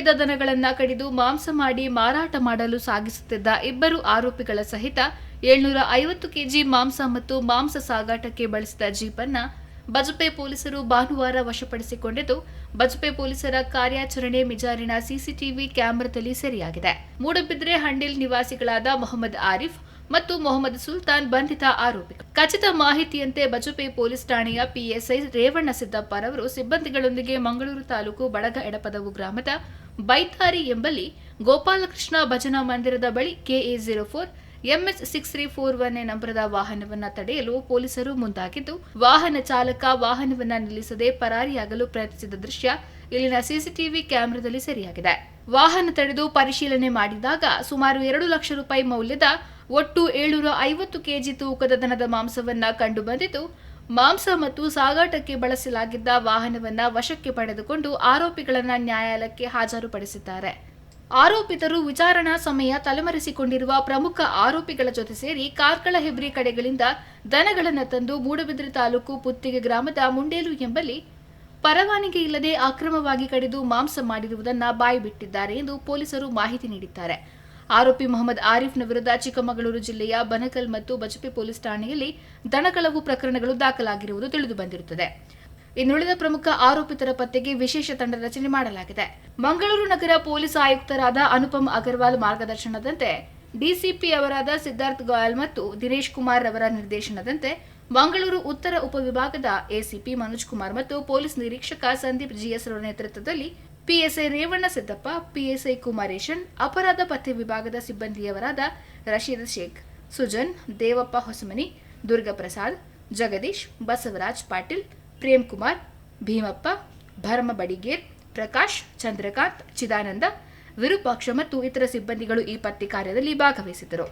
ಕಳವುಗೈದ ದನಗಳನ್ನ ಕಡಿದು ಮಾಂಸ ಮಾಡಿ ಮಾರಾಟ ಮಾಡಲು ಸಾಗಿಸುತ್ತಿದ್ದ ಇಬ್ಬರು ಆರೋಪಿಗಳ ಸಹಿತ ಏಳ್ನೂರ ಐವತ್ತು ಕೆಜಿ ಮಾಂಸ ಮತ್ತು ಮಾಂಸ ಸಾಗಾಟಕ್ಕೆ ಬಳಸಿದ ಜೀಪನ್ನ ಬಜಪೆ ಪೊಲೀಸರು ಭಾನುವಾರ ವಶಪಡಿಸಿಕೊಂಡಿದ್ದು, ಬಜಪೆ ಪೊಲೀಸರ ಕಾರ್ಯಾಚರಣೆ ಮಿಜಾರಿನ ಸಿಸಿಟಿವಿ ಕ್ಯಾಮೆರಾದಲ್ಲಿ ಸೆರೆಯಾಗಿದೆ. ಮೂಡಬಿದ್ರೆ ಹಂಡಿಲ್ ನಿವಾಸಿಗಳಾದ ಮೊಹಮ್ಮದ್ ಆರಿಫ್ ಮತ್ತು ಮೊಹಮ್ಮದ್ ಸುಲ್ತಾನ್ ಬಂಧಿತ ಆರೋಪಿ. ಖಚಿತ ಮಾಹಿತಿಯಂತೆ ಬಜಪೆ ಪೊಲೀಸ್ ಠಾಣೆಯ ಪಿಎಸ್ಐ ರೇವಣ್ಣ ಸಿದ್ದಪ್ಪರವರು ಸಿಬ್ಬಂದಿಗಳೊಂದಿಗೆ ಮಂಗಳೂರು ತಾಲೂಕು ಬಡಗ ಎಡಪದವು ಗ್ರಾಮದ ಬೈತಾರಿ ಎಂಬಲ್ಲಿ ಗೋಪಾಲಕೃಷ್ಣ ಭಜನಾ ಮಂದಿರದ ಬಳಿ KA zero four MS six three four one ನಂಬರದ ವಾಹನವನ್ನ ತಡೆಯಲು ಪೊಲೀಸರು ಮುಂದಾಗಿದ್ದು, ವಾಹನ ಚಾಲಕ ವಾಹನವನ್ನ ನಿಲ್ಲಿಸದೆ ಪರಾರಿಯಾಗಲು ಪ್ರಯತ್ನಿಸಿದ ದೃಶ್ಯ ಇಲ್ಲಿನ ಸಿಸಿಟಿವಿ ಕ್ಯಾಮೆರಾದಲ್ಲಿ ಸೆರೆಯಾಗಿದೆ. ವಾಹನ ತಡೆದು ಪರಿಶೀಲನೆ ಮಾಡಿದಾಗ ಸುಮಾರು ಎರಡು ಲಕ್ಷ ರೂಪಾಯಿ ಮೌಲ್ಯದ ಒಟ್ಟು ಏಳ್ನೂರ ಐವತ್ತು ಕೆಜಿ ತೂಕದ ದನದ ಮಾಂಸವನ್ನ ಕಂಡು ಬಂದಿದ್ದು ಮಾಂಸ ಮತ್ತು ಸಾಗಾಟಕ್ಕೆ ಬಳಸಲಾಗಿದ್ದ ವಾಹನವನ್ನ ವಶಕ್ಕೆ ಪಡೆದುಕೊಂಡು ಆರೋಪಿಗಳನ್ನ ನ್ಯಾಯಾಲಯಕ್ಕೆ ಹಾಜರುಪಡಿಸಿದ್ದಾರೆ. ಆರೋಪಿತರು ವಿಚಾರಣಾ ಸಮಯ ತಲೆಮರೆಸಿಕೊಂಡಿರುವ ಪ್ರಮುಖ ಆರೋಪಿಗಳ ಜೊತೆ ಸೇರಿ ಕಾರ್ಕಳ ಹೆಬ್ರಿ ಕಡೆಗಳಿಂದ ದನಗಳನ್ನು ತಂದು ಮೂಡಬಿದ್ರೆ ತಾಲೂಕು ಪುತ್ತಿಗೆ ಗ್ರಾಮದ ಮುಂಡೇಲು ಎಂಬಲ್ಲಿ ಪರವಾನಗಿ ಇಲ್ಲದೆ ಅಕ್ರಮವಾಗಿ ಕಡಿದು ಮಾಂಸ ಮಾಡಿರುವುದನ್ನು ಬಾಯಿಬಿಟ್ಟಿದ್ದಾರೆ ಎಂದು ಪೊಲೀಸರು ಮಾಹಿತಿ ನೀಡಿದ್ದಾರೆ. ಆರೋಪಿ ಮೊಹಮ್ಮದ್ ಆರಿಫ್ನ ವಿರುದ್ಧ ಚಿಕ್ಕಮಗಳೂರು ಜಿಲ್ಲೆಯ ಬನಕಲ್ ಮತ್ತು ಬಜಪೆ ಪೊಲೀಸ್ ಠಾಣೆಯಲ್ಲಿ ದನಕಳವು ಪ್ರಕರಣಗಳು ದಾಖಲಾಗಿರುವುದು ತಿಳಿದುಬಂದಿರುತ್ತದೆ ಇನ್ನುಳಿದ ಪ್ರಮುಖ ಆರೋಪಿತರ ಪತ್ತೆಗೆ ವಿಶೇಷ ತಂಡ ರಚನೆ ಮಾಡಲಾಗಿದೆ. ಮಂಗಳೂರು ನಗರ ಪೊಲೀಸ್ ಆಯುಕ್ತರಾದ ಅನುಪಮ್ ಅಗರ್ವಾಲ್ ಮಾರ್ಗದರ್ಶನದಂತೆ ಡಿಸಿಪಿ ಅವರಾದ ಸಿದ್ಧಾರ್ಥ್ ಗೋಯಲ್ ಮತ್ತು ದಿನೇಶ್ ಕುಮಾರ್ ಅವರ ನಿರ್ದೇಶನದಂತೆ ಮಂಗಳೂರು ಉತ್ತರ ಉಪವಿಭಾಗದ ಎಸಿಪಿ ಮನೋಜ್ ಕುಮಾರ್ ಮತ್ತು ಪೊಲೀಸ್ ನಿರೀಕ್ಷಕ ಸಂದೀಪ್ ಜಿಎಸ್ ಅವರ ನೇತೃತ್ವದಲ್ಲಿ ಪಿಎಸ್ಐ ರೇವಣ್ಣ ಸಿದ್ದಪ್ಪ, ಪಿಎಸ್ಐ ಕುಮಾರೇಶನ್, ಅಪರಾಧ ಪತ್ತೆ ವಿಭಾಗದ ಸಿಬ್ಬಂದಿಯವರಾದ ರಶೀದ್ ಶೇಖ್, ಸುಜನ್, ದೇವಪ್ಪ ಹೊಸಮನಿ ದುರ್ಗಪ್ರಸಾದ್ ಜಗದೀಶ್, ಬಸವರಾಜ್ ಪಾಟೀಲ್, ಪ್ರೇಮ್ ಕುಮಾರ್, ಭೀಮಪ್ಪ, ಭರಮ ಬಡಿಗೇರ್, ಪ್ರಕಾಶ್, ಚಂದ್ರಕಾಂತ್, ಚಿದಾನಂದ, ವಿರೂಪಾಕ್ಷ ಮತ್ತು ಇತರ ಸಿಬ್ಬಂದಿಗಳು ಈ ಪತ್ತೆ ಕಾರ್ಯದಲ್ಲಿ ಭಾಗವಹಿಸಿದ್ದರು.